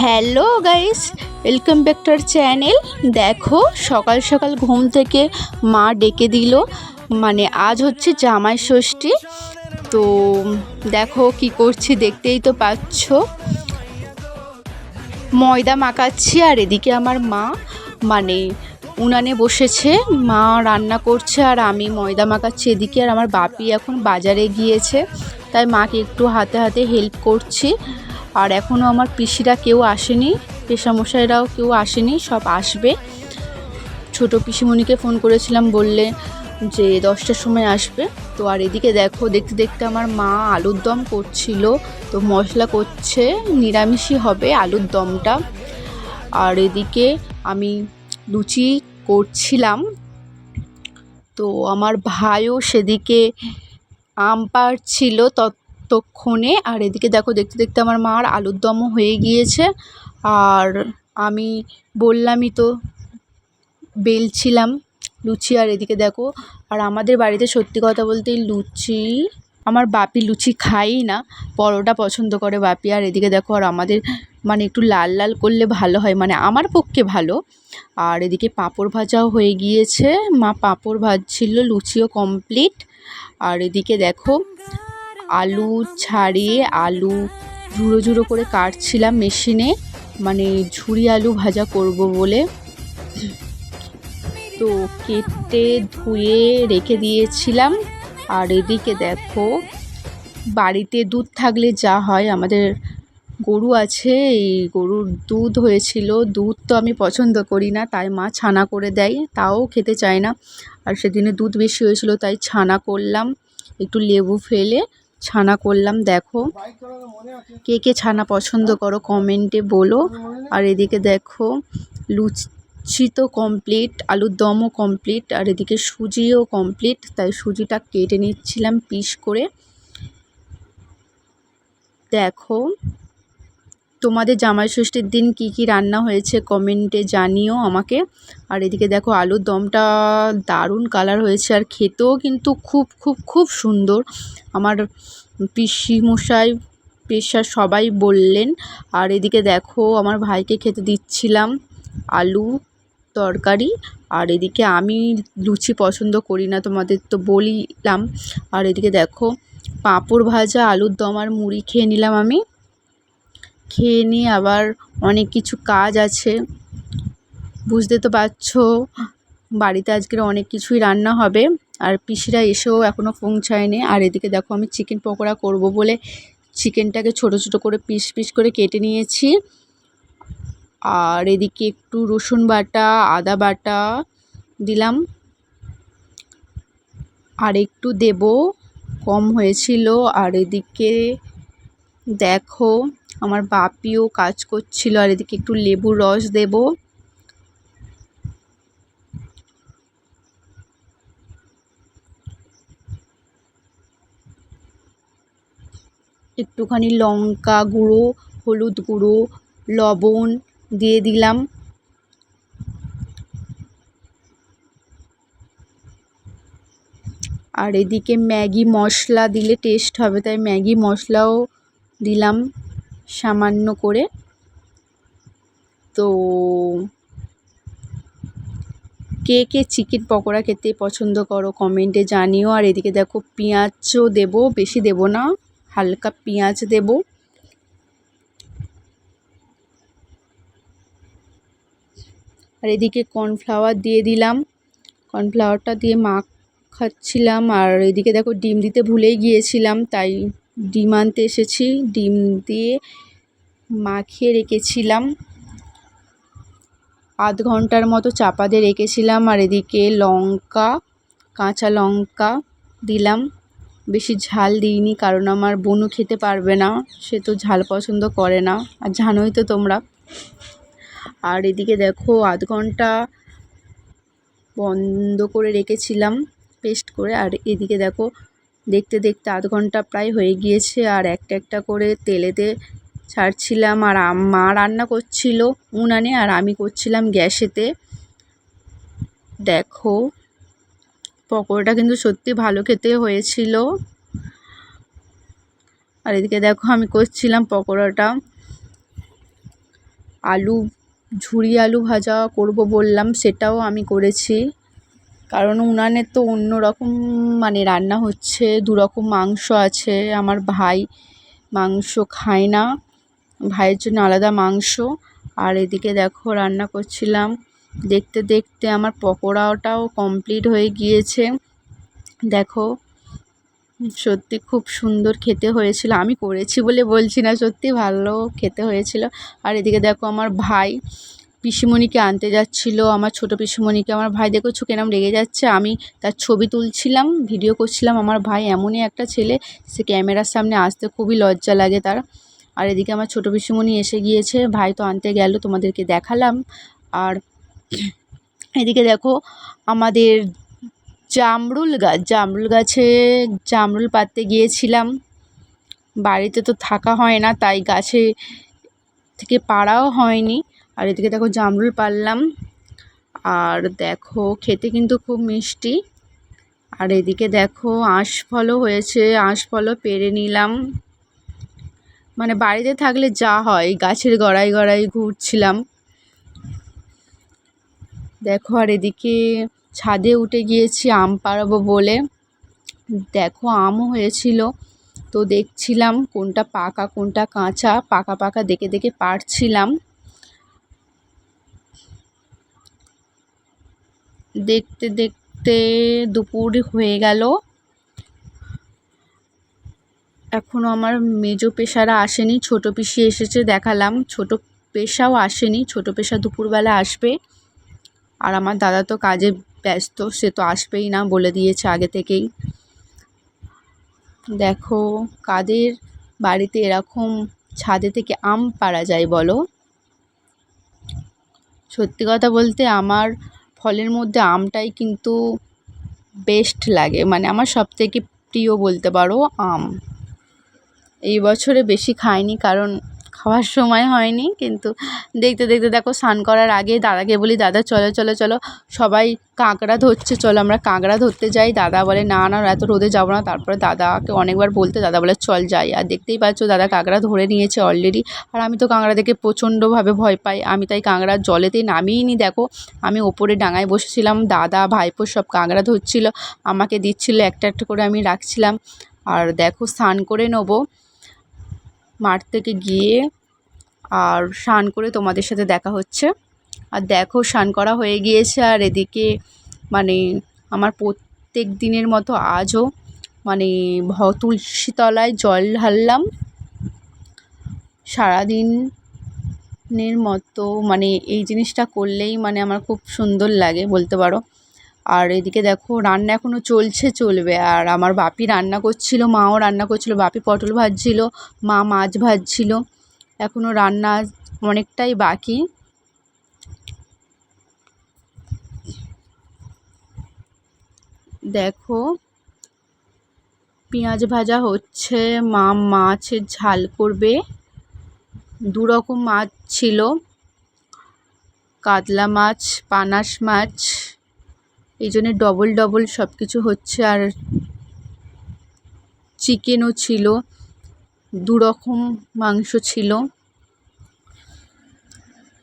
Hello guys welcome back to our channel দেখো, সকাল সকাল ঘুম থেকে মা ডেকে দিল। মানে আজ হচ্ছে জামাই ষষ্ঠী। তো দেখো কি করছি, দেখতেই তো পাচ্ছ। ময়দা মাখাচ্ছি আর এদিকে আমার মা মানে উনানে বসেছে। মা রান্না করছে আর আমি ময়দা মাখাচ্ছি এদিকে। আর আমার বাপি এখন বাজারে গিয়েছে, তাই মাকে একটু হাতে হাতে হেল্প করছি। আর এখনও আমার পিসিরা কেউ আসেনি, পেশামশাইরাও কেউ আসেনি, সব আসবে। ছোট পিসিমণিকে ফোন করেছিলাম, বললে যে দশটার সময় আসবে। তো আর এদিকে দেখো, দেখতে দেখতে আমার মা আলুর দম করছিল, তো মশলা করছে, নিরামিষই হবে আলুর দমটা। আর এদিকে আমি লুচি করছিলাম, তো আমার ভাইও সেদিকে আম পাড়ছিল ততক্ষণে, আর এদিকে দেখো, দেখতে দেখতে আমার মার আলুর দমও হয়ে গিয়েছে। আর আমি বললামই তো, বেলছিলাম লুচি, আর এদিকে দেখো, আর আমাদের বাড়িতে সত্যি কথা বলতে লুচি, আমার বাপি লুচি খাই না, পরোটা পছন্দ করে বাপি। আর এদিকে দেখো, আর আমাদের মানে একটু লাল লাল করলে ভালো হয় মানে আমার পক্ষে ভালো। আর এদিকে পাঁপড় ভাজাও হয়ে গিয়েছে, মা পাঁপড় ভাজছিল, লুচিও কমপ্লিট আর এদিকে দেখো আলু ছাড়িয়ে আলু ঝুড়ো ঝুড়ো করে কাটছিলাম মেশিনে। মানে ঝুরি আলু ভাজা করব বলে। তো কেটে ধুয়ে রেখে দিয়েছিলাম। আর এদিকে দেখো, বাড়িতে দুধ থাকলে যা হয়, আমাদের গরু আছে, এই গরুর দুধ হয়েছিল। দুধ তো আমি পছন্দ করি না, তাই মা ছানা করে দেয়, তাও খেতে চায় না। আর সেদিনে দুধ বেশি হয়েছিল, তাই ছানা করলাম। একটু লেবু ফেলে ছানা করলাম, দেখো। কে কে ছানা পছন্দ করো, কমেন্টে বলো। আর এদিকে দেখো, লুচি তো কমপ্লিট আলুর দমও কমপ্লিট আর এদিকে সুজিও কমপ্লিট তাই সুজিটা কেটে নিচ্ছিলাম পিস করে। দেখো, তোমাদের জামাই ষষ্ঠীর দিন কি কি রান্না হয়েছে কমেন্টে জানিও আমাকে। আর এদিকে দেখো, আলুর দমটা দারুণ কালার হয়েছে, আর খেতেও কিন্তু খুব খুব খুব সুন্দর। আমার পিসি মশাই পেশা সবাই বললেন, আর এদিকে দেখো, আমার ভাইকে খেতে দিচ্ছিলাম আলু তরকারি, আর এদিকে আমি লুচি পছন্দ করি না, তোমাদের তো বলিলাম। আর এদিকে দেখো, পাঁপড় ভাজা, আলুর দম আর মুড়ি খেয়ে নিলাম আমি। খেয়ে নিয়ে আবার অনেক কিছু কাজ আছে। বুঝতে তো পারছ, বাড়িতে আজকের অনেক কিছুই রান্না হবে। আর পিসিরা এসেও এখনও পৌঁছায়নি। আর এদিকে দেখো আমি চিকেন পকোড়া করব বলে চিকেনটাকে ছোট ছোট করে পিস পিস করে কেটে নিয়েছি। আর এদিকে একটু রসুন বাটা, আদা বাটা দিলাম। আর একটু দেব, কম হয়েছিল। আর এদিকে দেখো, আমার বাপিও কাজ করছিল। আর এদিকে একটু লেবুর রস দেব। একটুখানি লঙ্কা গুঁড়ো, হলুদ গুঁড়ো, লবণ দিয়ে দিলাম। আর এদিকে ম্যাগি মশলা দিলে টেস্ট হবে, তাই ম্যাগি মশলাও দিলাম সামান্য করে। তো কে কে চিকেন পকোড়া খেতে পছন্দ করো কমেন্টে জানিও। আর এদিকে দেখো পেঁয়াজও দেবো, বেশি দেবো না। হালকা পেঁয়াজ দেবো। আর এদিকে কর্নফ্লাওয়ার দিয়ে দিলাম। কর্নফ্লাওয়ারটা দিয়ে মাখাচ্ছিলাম আর এদিকে দেখো ডিম দিতে ভুলেই গিয়েছিলাম, তাই ডিম আনতে এসেছি। ডিম দিয়ে মাখিয়ে রেখেছিলাম। আধ ঘণ্টার মতো চাপা দিয়ে রেখেছিলাম আর এদিকে লঙ্কা, কাঁচা লঙ্কা দিলাম। বেশি ঝাল দিইনি, কারণ আমার বোনও খেতে পারবে না, সে তো ঝাল পছন্দ করে না, আর জানোই তো তোমরা। আর এদিকে দেখো, আধ ঘণ্টা বন্ধ করে রেখেছিলাম, পেস্ট করে। আর এদিকে দেখো, দেখতে দেখতে আধ ঘণ্টা প্রায় হয়ে গিয়েছে, আর একটা একটা করে তেলেতে ছাড়ছিলাম। আর মা রান্না করছিল উনানে, আর আমি করছিলাম গ্যাসেতে। দেখো পকোড়াটা কিন্তু সত্যি ভালো খেতে হয়েছিল। আর এদিকে দেখো আমি করছিলাম পকোড়াটা। আলু, ঝুরি আলু ভাজা করব বললাম, সেটাও আমি করেছি। কারণ উনানে তো অন্য রকম মানে রান্না হচ্ছে দু রকম মাংস আছে, আমার ভাই মাংস খায় না, ভাইয়ের জন্য আলাদা মাংস। আর এদিকে দেখো রান্না করছিলাম দেখতে দেখতে আমার পকোড়াটাও কমপ্লিট হয়ে গিয়েছে। দেখো, সত্যি খুব সুন্দর খেতে হয়েছিল। আমি করেছি বলে বলছি না, সত্যি ভালো খেতে হয়েছিল। আর এদিকে দেখো, আমার ভাই পিসিমণিকে আনতে যাচ্ছিল। আমার ছোট পিসিমণিকে আমার ভাই দেখো কেরাম রেগে যাচ্ছে। আমি তার ছবি তুলছিলাম ভিডিও করছিলাম। আমার ভাই এমনই একটা ছেলে, সে ক্যামেরার সামনে আসতে খুবই লজ্জা লাগে তার। আর এদিকে আমার ছোট পিসিমণি এসে গিয়েছে, ভাই তো আনতে গেল, তোমাদেরকে দেখালাম। আর এদিকে দেখো আমাদের জামরুল গাছ জামরুল গাছে জামরুল পাততে গিয়েছিলাম। বাড়িতে তো থাকা হয় না, তাই গাছে থেকে পাড়াও হয়নি। আর এদিকে দেখো জামরুল পারলাম আর দেখো খেতে কিন্তু খুব মিষ্টি। আর এদিকে দেখো আঁশফলও হয়েছে আঁশফলও পেরে নিলাম। মানে বাড়িতে থাকলে যা হয়, গাছের গড়াই গড়াই ঘুরছিলাম। দেখো আর এদিকে ছাদে উঠে গিয়েছি, আম পাড়াবো বলে। দেখো আমও হয়েছিল। তো দেখছিলাম কোনটা পাকা, কোনটা কাঁচা, পাকা পাকা দেখে দেখে পারছিলাম। দেখতে দেখতে দুপুর হয়ে গেল। এখনও আমার মেজো পেশারা আসেনি, ছোট পিসি এসেছে দেখালাম। ছোট পেশাও আসেনি, ছোট পেশা দুপুরবেলা আসবে। আর আমার দাদা তো কাজে ব্যস্ত, সে তো আসবেই না বলে দিয়েছে আগে থেকেই। দেখো, কাদের বাড়িতে এরকম ছাদে থেকে আম পাড়া যায় বলো? সত্যি কথা বলতে আমার ফলের মধ্যে আমটাই কিন্তু বেস্ট লাগে। মানে আমার সব থেকে প্রিয় বলতে পারো আম। এই বছরে বেশি খাইনি কারণ খাওয়ার সময় হয়নি, কিন্তু দেখতে দেখতে দেখো স্নান করার আগে দাদাকে বলি, দাদা, চলো চলো চলো। সবাই কাঁকড়া ধরছে, চলো আমরা কাঁকড়া ধরতে যাই। দাদা বলে, না না, এত রোদে যাব না। তারপরে দাদাকে অনেকবার বলতে, দাদা বলে, চল যাই। আর দেখতেই পাচ্ছ দাদা কাঁকড়া ধরে নিয়েছে অলরেডি আর আমি তো কাঁকড়া দেখে প্রচণ্ডভাবে ভয় পাই। আমি তাই কাঁকড়া জলেতেই নামিয়ে নি দেখো। আমি ওপরে ডাঙায় বসেছিলাম, দাদা, ভাইপো সব কাঁকড়া ধরছিল, আমাকে দিচ্ছিল, একটা একটা করে আমি রাখছিলাম। আর দেখো, স্নান করে নেব। মাঠ থেকে গিয়ে আর স্নান করে তোমাদের সাথে দেখা হচ্ছে। আর দেখো, স্নান করা হয়ে গিয়েছে আর এদিকে মানে আমার প্রত্যেক দিনের মতো আজও মানে ভ তুলসী তলায় জল ঢাললাম। সারাদিনের মতো মানে এই জিনিসটা করলেই মানে আমার খুব সুন্দর লাগে বলতে পারো। আর এদিকে দেখো, রান্না এখনও চলছে, চলবে। আর আমার বাপি রান্না করছিল, মাও রান্না করছিল, বাপি পটল ভাজছিল, মা মাছ ভাজছিল। এখনও রান্না অনেকটাই বাকি। দেখো, পেঁয়াজ ভাজা হচ্ছে মা মাছের ঝাল করবে। দু রকম মাছ ছিল। কাতলা মাছ পানাস মাছ, এই জন্যে ডবল ডবল সব কিছু হচ্ছে। আর চিকেনও ছিল। দু রকম মাংস ছিল।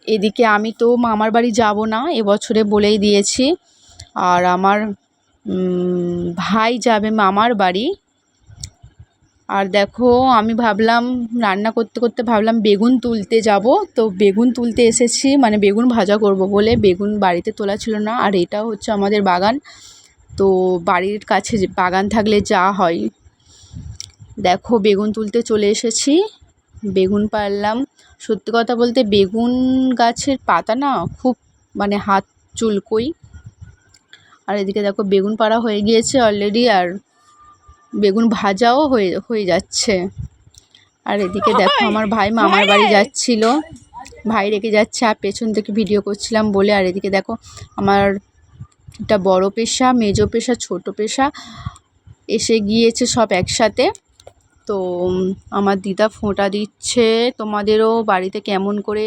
এদিকে আমি তো মামার বাড়ি যাব না, এবছরে বলেই দিয়েছি। আর আমার ভাই যাবে মামার বাড়ি। আর দেখো, আমি ভাবলাম, রান্না করতে করতে ভাবলাম বেগুন তুলতে যাব। তো বেগুন তুলতে এসেছি মানে বেগুন ভাজা করব বলে। বেগুন বাড়িতে তোলা ছিল না, আর এটা হচ্ছে আমাদের বাগান। তো বাড়ির কাছে বাগান থাকলে যা হয়। দেখো, বেগুন তুলতে চলে এসেছি। বেগুন পারলাম। সত্যি কথা বলতে বেগুন গাছের পাতা না খুব মানে হাত চুলকোই। আর এদিকে দেখো, বেগুন পাড়া হয়ে গিয়েছে অলরেডি আর বেগুন ভাজাও হয়ে হয়ে যাচ্ছে। আর এদিকে দেখো, আমার ভাই মামার বাড়ি যাচ্ছিল। ভাই রেখে যাচ্ছে, আর পেছন থেকে ভিডিও করছিলাম বলে। আর এদিকে দেখো, আমার একটা বড় পেশা, মেজো পেশা, ছোট পেশা এসে গিয়েছে সব একসাথে। তো আমার দিদা ফোঁটা দিচ্ছে। তোমাদেরও বাড়িতে কেমন করে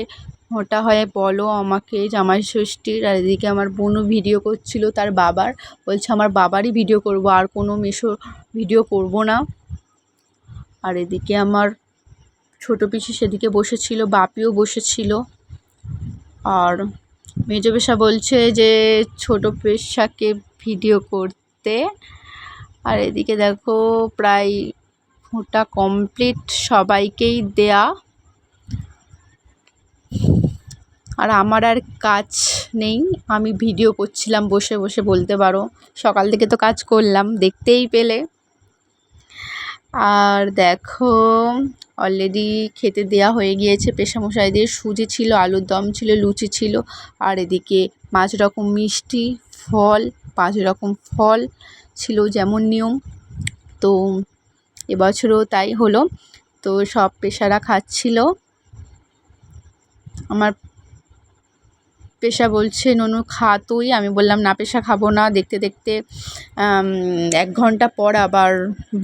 ফোঁটা হয় বলো আমাকে, জামাই ষষ্ঠীর। আর এদিকে আমার বোনও ভিডিও করছিল, তার বাবার। বলছে, আমার বাবারই ভিডিও করব, আর কোনো মেশো ভিডিও করব না। আর এদিকে আমার ছোটো পিসি সেদিকে বসেছিল, বাপিও বসেছিল। আর মেজো পেশা বলছে যে, ছোট পেশাকে ভিডিও করতে। আর এদিকে দেখো, প্রায় ওটা কমপ্লিট সবাইকেই দেয়া। আর আমার আর কাজ নেই, আমি ভিডিও করছিলাম, বসে বসে বলতে পারো। সকাল থেকে তো কাজ করলাম, দেখতেই পেলে। আর দেখো অলরেডি খেতে দেয়া হয়ে গিয়েছে পেশামশাইদের সুজি ছিল, আলুর দম ছিল, লুচি ছিল। আর এদিকে পাঁচ রকম মিষ্টি, ফল, পাঁচ রকম ফল ছিল, যেমন নিয়ম। তো এবছরও তাই হলো। তো সব পেশারা খাচ্ছিল। আমার পেশা বলছে, ননু, খা তুই। আমি বললাম, না, পেশা খাব না। দেখতে দেখতে এক ঘণ্টা পর আবার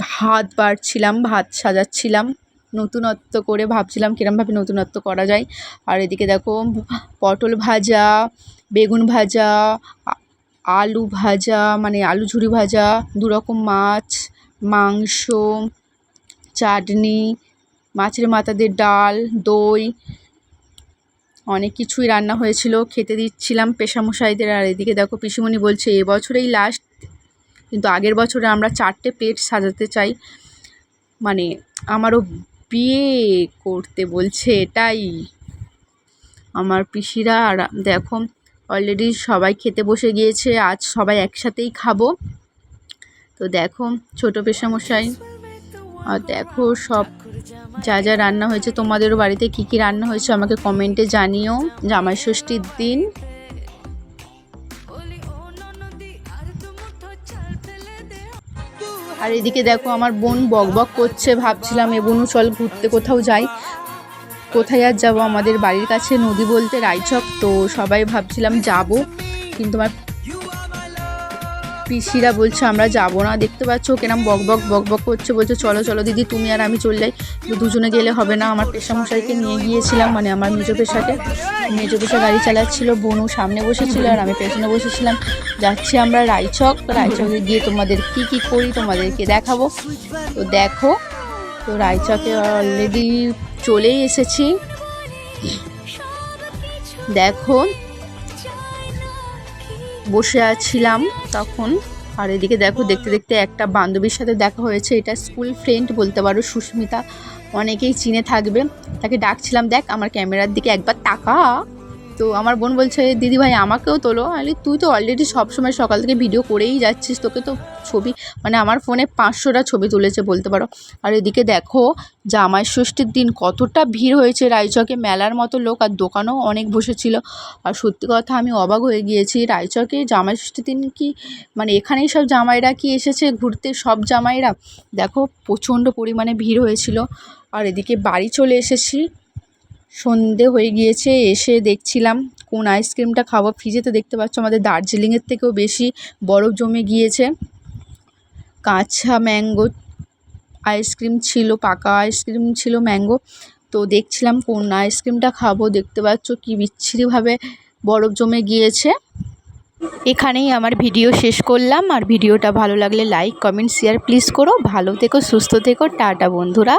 ভাত বাড়ছিলাম, ভাত সাজাচ্ছিলাম। নতুনত্ব করে ভাবছিলাম কীরমভাবে নতুনত্ব করা যায়। আর এদিকে দেখো, পটল ভাজা, বেগুন ভাজা আলু ভাজা মানে আলু ঝুরি ভাজা দু রকম মাছ মাংস, চাটনি, মাছের মাথা দিয়ে ডাল, দই, অনেক কিছুই রান্না হয়েছিল। খেতে দিচ্ছিলাম পেশামশাইদের। আর এদিকে দেখো পিসিমণি বলছে, এবছরেই লাস্ট কিন্তু আগের বছরে আমরা চারটে প্লেট সাজাতে চাই। মানে আমারও বিয়ে করতে বলছে এটাই। আমার পিসিরা, আর দেখো অলরেডি সবাই খেতে বসে গিয়েছে, আজ সবাই একসাথেই খাব। তো দেখো, ছোটো পেশামশাই, আর দেখো সব যা যা রান্না হয়েছে, তোমাদেরও বাড়িতে কী কী রান্না হয়েছে আমাকে কমেন্টে জানিও। জামাই ষষ্ঠীর দিন। আর এদিকে দেখো আমার বোন বক বক করছে, ভাবছিলাম এ বোনও চল ঘুরতে কোথাও যাই। কোথায় আর যাব? আমাদের বাড়ির কাছে নদী বলতে রায়চক, তো সবাই ভাবছিলাম যাব, কিন্তু আমার পিসিরা বলছে, আমরা যাব না। দেখতে পাচ্ছ কেরাম বক বক বক বক করছে, বলছে, চলো চলো দিদি, তুমি আর আমি চললে দুজনে গেলে হবে না। আমার পেশা পেশামশাইকে নিয়ে গিয়েছিলাম মানে আমার মেজো পেশাকে। মেজো পেশা গাড়ি চালাচ্ছিল বোনও সামনে বসেছিল, আর আমি পেছনে বসেছিলাম। যাচ্ছি আমরা রায়চক। রায়চকে গিয়ে তোমাদের কি কি করি, তোমাদেরকে দেখাবো। তো দেখো, তো রায়চকে অলরেডি চলেই এসেছি। দেখো বসে আছিলাম তখন। আর এদিকে দেখো, দেখতে দেখতে একটা বান্ধবীর সাথে দেখা হয়েছে। এটা স্কুল ফ্রেন্ড বলতে পারো, সুস্মিতা। অনেকেই চিনে থাকবে। তাকে ডাকছিলাম, দেখ, আমার ক্যামেরার দিকে একবার তাকা। তো আমার বোন বলছে দিদি ভাই আমাকেও তোলো। আমি তুই তো অলরেডি সবসময় সকাল থেকে ভিডিও করেই যাচ্ছিস। তোকে তো ছবি মানে আমার ফোনে পাঁচশোটা ছবি তুলেছে বলতে পারো। আর এদিকে দেখো, জামাই ষষ্ঠীর দিন কতটা ভিড় হয়েছে রায়চকে মেলার মতো লোক আর দোকানও অনেক বসেছিল। আর সত্যি কথা, আমি অবাক হয়ে গিয়েছি। রায়চকে জামাই ষষ্ঠীর দিন কি মানে এখানেই সব জামাইরা কি এসেছে? ঘুরতে সব জামাইরা? দেখো, প্রচণ্ড পরিমাণে ভিড় হয়েছিল। আর এদিকে বাড়ি চলে এসেছি। সন্ধে হয়ে গিয়েছে, এসে দেখছিলাম কোন আইসক্রিমটা খাব। ফ্রিজে তো দেখতে পাচ্ছ আমাদের দার্জিলিংয়ের থেকেও বেশি বরফ জমে গিয়েছে। কাঁচা ম্যাঙ্গো আইসক্রিম ছিল, পাকা আইসক্রিম ছিল ম্যাঙ্গো। তো দেখছিলাম কোন আইসক্রিমটা খাব, দেখতে পাচ্ছ কি বিচ্ছিরিভাবে বরফ জমে গিয়েছে। এখানেই আমার ভিডিও শেষ করলাম। আর ভিডিওটা ভালো লাগলে লাইক, কমেন্ট, শেয়ার প্লিজ করো। ভালো থেকো, সুস্থ থেকো। টাটা, বন্ধুরা।